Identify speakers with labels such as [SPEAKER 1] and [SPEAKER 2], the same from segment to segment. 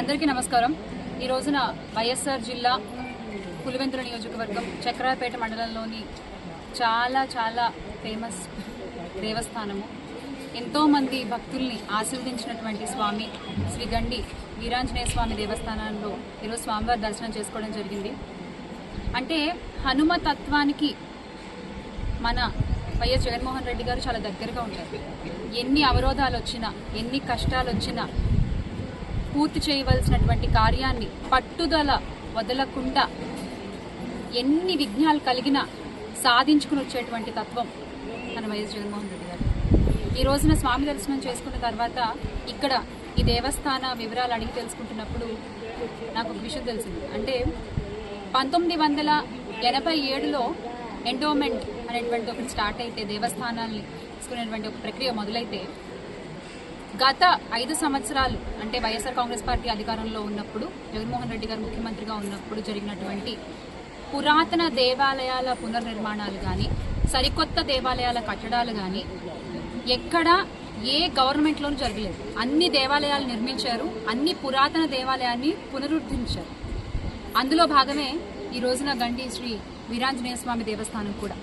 [SPEAKER 1] అందరికీ నమస్కారం. ఈ రోజున వైఎస్ఆర్ జిల్లా పులివెందుల నియోజకవర్గం చక్రాయపేట మండలంలోని చాలా చాలా ఫేమస్ దేవస్థానము. ఎంతోమంది భక్తుల్ని ఆశీర్వదించినటువంటి స్వామి శ్రీ గండి వీరాంజనేయ స్వామి దేవస్థానంలో ఈరోజు స్వామివారి దర్శనం చేసుకోవడం జరిగింది. అంటే హనుమ తత్వానికి మన వైఎస్ జగన్మోహన్ రెడ్డి గారు చాలా దగ్గరగా ఉంటారు. ఎన్ని అవరోధాలు వచ్చినా ఎన్ని కష్టాలు వచ్చినా పూర్తి చేయవలసినటువంటి కార్యాన్ని పట్టుదల వదలకుండా ఎన్ని విఘ్నాలు కలిగినా సాధించుకుని వచ్చేటువంటి తత్వం మన వైఎస్ జగన్మోహన్ రెడ్డి గారు. ఈ రోజున స్వామి దర్శనం చేసుకున్న తర్వాత ఇక్కడ ఈ దేవస్థాన వివరాలు అడిగి తెలుసుకుంటున్నప్పుడు నాకు ఒక విషయం తెలిసింది. అంటే పంతొమ్మిది వందల ఎనభై ఏడులో ఎండోమెంట్ అనేటువంటి ఒకటి స్టార్ట్ అయితే దేవస్థానాల్ని తీసుకునేటువంటి ఒక ప్రక్రియ మొదలైతే గత ఐదు సంవత్సరాలు అంటే వైఎస్ఆర్ కాంగ్రెస్ పార్టీ అధికారంలో ఉన్నప్పుడు జగన్మోహన్ రెడ్డి గారు ముఖ్యమంత్రిగా ఉన్నప్పుడు జరిగినటువంటి పురాతన దేవాలయాల పునర్నిర్మాణాలు కానీ సరికొత్త దేవాలయాల కట్టడాలు కానీ ఎక్కడా ఏ గవర్నమెంట్లోనూ జరగలేదు. అన్ని దేవాలయాలు నిర్మించారు అన్ని పురాతన దేవాలయాన్ని పునరుద్ధరించారు. అందులో భాగమే ఈ రోజున గండి శ్రీ వీరాంజనేయ స్వామి దేవస్థానం కూడా.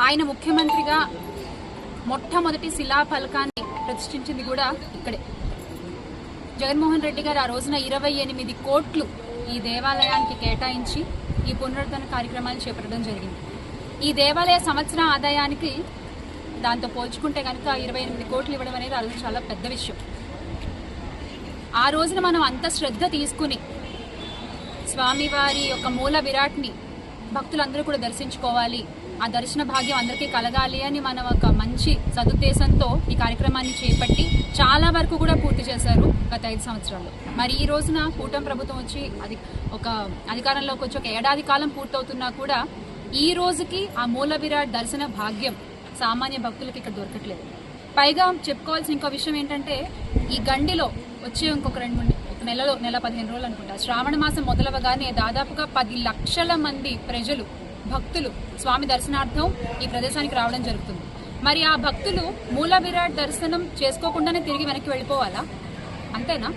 [SPEAKER 1] ఆయన ముఖ్యమంత్రిగా మొట్టమొదటి శిలాఫలకాన్ని ప్రతిష్ఠించింది కూడా ఇక్కడే. జగన్మోహన్ రెడ్డి గారు ఆ రోజున ఇరవై ఎనిమిది కోట్లు ఈ దేవాలయానికి కేటాయించి ఈ పునరుద్ధరణ కార్యక్రమాలు చేపట్టడం జరిగింది. ఈ దేవాలయ సంవత్సర ఆదాయానికి దాంతో పోల్చుకుంటే కనుక ఇరవై ఎనిమిది కోట్లు ఇవ్వడం అనేది ఆ రోజు చాలా పెద్ద విషయం. ఆ రోజున మనం అంత శ్రద్ధ తీసుకుని స్వామివారి యొక్క మూల విరాట్ని భక్తులందరూ కూడా దర్శించుకోవాలి. ఆ దర్శన భాగ్యం అందరికీ కలగాలి అని మనం ఒక మంచి సదుద్దేశంతో ఈ కార్యక్రమాన్ని చేపట్టి చాలా వరకు కూడా పూర్తి చేశారు గత ఐదు సంవత్సరాల్లో మరి ఈ రోజున కూటమి ప్రభుత్వం వచ్చి అది ఒక అధికారంలోకి వచ్చి ఒక ఏడాది కాలం పూర్తవుతున్నా కూడా ఈ రోజుకి ఆ మూల విరాట్ దర్శన భాగ్యం సామాన్య భక్తులకి ఇక్కడ దొరకట్లేదు. పైగా చెప్పుకోవాల్సిన ఇంకో విషయం ఏంటంటే ఈ గండిలో వచ్చే ఇంకొక రెండు మూడు ఒక నెలలో నెల పదిహేను రోజులు అనుకుంటా శ్రావణ మాసం మొదలవగానే దాదాపుగా పది లక్షల మంది ప్రజలు భక్తులు స్వామి దర్శనార్థం ఈ ప్రదేశానికి రావడం జరుగుతుంది. మరి ఆ భక్తులు మూల విరాట్ దర్శనం చేసుకోకుండానే తిరిగి వెనక్కి వెళ్ళిపోవాలా? అంతేనా?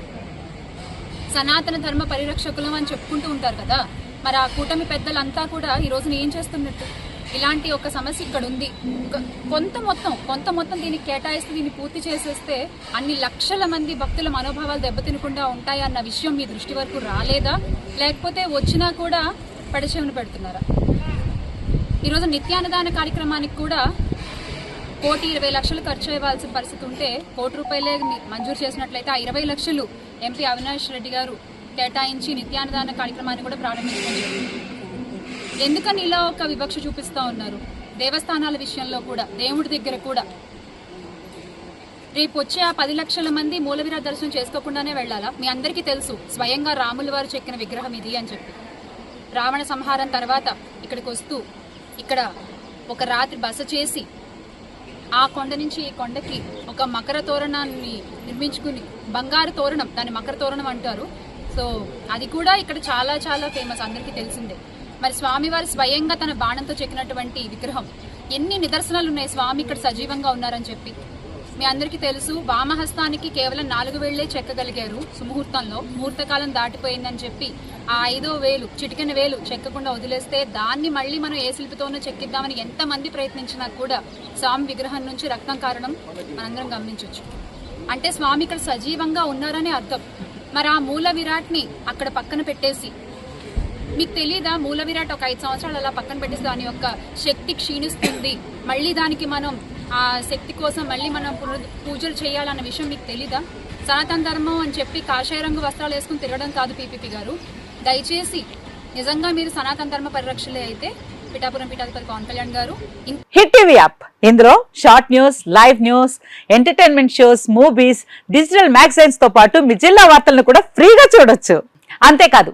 [SPEAKER 1] సనాతన ధర్మ పరిరక్షకులం అని చెప్పుకుంటూ ఉంటారు కదా. మరి ఆ కూటమి పెద్దలంతా కూడా ఈ రోజున ఏం చేస్తున్నట్టు? ఇలాంటి ఒక సమస్య ఇక్కడ ఉంది కొంత మొత్తం కొంత మొత్తం దీన్ని కేటాయిస్తే దీన్ని పూర్తి చేసేస్తే అన్ని లక్షల మంది భక్తుల మనోభావాలు దెబ్బతినకుండా ఉంటాయన్న విషయం మీ దృష్టి వరకు రాలేదా? లేకపోతే వచ్చినా కూడా పడిచెవిన పెడుతున్నారా? ఈరోజు నిత్యాన్నదాన కార్యక్రమానికి కూడా కోటి ఇరవై లక్షలు ఖర్చు ఇవ్వాల్సిన పరిస్థితి ఉంటే కోటి రూపాయలే మంజూరు చేసినట్లయితే ఆ ఇరవై లక్షలు ఎంపీ అవినాష్ రెడ్డి గారు కేటాయించి నిత్యాన్నదాన కార్యక్రమాన్ని కూడా ప్రారంభించడం ఎందుకని ఇలా ఒక వివక్ష చూపిస్తా ఉన్నారు? దేవస్థానాల విషయంలో కూడా దేవుడి దగ్గర కూడా. రేపు వచ్చే ఆ పది లక్షల మంది మూలవిరా దర్శనం చేసుకోకుండానే వెళ్ళాలా? మీ అందరికీ తెలుసు స్వయంగా రాముల వారు చెక్కిన విగ్రహం ఇది అని చెప్పి. రావణ సంహారం తర్వాత ఇక్కడికి వస్తూ ఇక్కడ ఒక రాత్రి బస చేసి ఆ కొండ నుంచి ఈ కొండకి ఒక మకర తోరణాన్ని నిర్మించుకుని బంగారు తోరణం దాన్ని మకర తోరణం అంటారు. సో అది కూడా ఇక్కడ చాలా చాలా ఫేమస్ అందరికీ తెలిసిందే. మరి స్వామివారు స్వయంగా తన బాణంతో చెక్కినటువంటి విగ్రహం ఎన్ని నిదర్శనాలు ఉన్నాయి స్వామి ఇక్కడ సజీవంగా ఉన్నారని చెప్పి. మీ అందరికీ తెలుసు వామహస్తానికి కేవలం నాలుగు వేళ్ళే చెక్కగలిగారు సుముహూర్తంలో. ముహూర్తకాలం దాటిపోయిందని చెప్పి ఆ ఐదో వేలు చిటికెన వేలు చెక్కకుండా వదిలేస్తే దాన్ని మళ్ళీ మనం ఏ శిల్పితోనూ చెక్కిద్దామని ఎంతమంది ప్రయత్నించినా కూడా స్వామి విగ్రహం నుంచి రక్తం కారణం మనందరం గమనించవచ్చు అంటే స్వామి ఇక్కడ సజీవంగా ఉన్నారని అర్థం. మరి ఆ మూల విరాట్ని అక్కడ పక్కన పెట్టేసి మీకు తెలీదా? మూల విరాట్ ఒక ఐదు సంవత్సరాలు అలా పక్కన పెట్టేసి దాని యొక్క శక్తి క్షీణిస్తుంది. మళ్ళీ దానికి మనం ఆ శక్తి కోసం మళ్ళీ మనం పునరు- పూజలు చేయాలన్న విషయం మీకు తెలీదా? సనాతన ధర్మం అని చెప్పి కాషాయ రంగు వస్త్రాలు వేసుకుని తిరగడం కాదు పీపీపీ గారు. దయచేసి నిజంగా మీరు సనాతన ధర్మ పరిరక్షలే అయితే పిఠాపురం పీఠాధిపతి Pawan Kalyan garu
[SPEAKER 2] Hit TV app. ఇందులో short news live news entertainment shows movies digital మ్యాగజైన్స్తో పాటు మీ జిల్లా వార్తలను కూడా ఫ్రీగా చూడొచ్చు. అంతేకాదు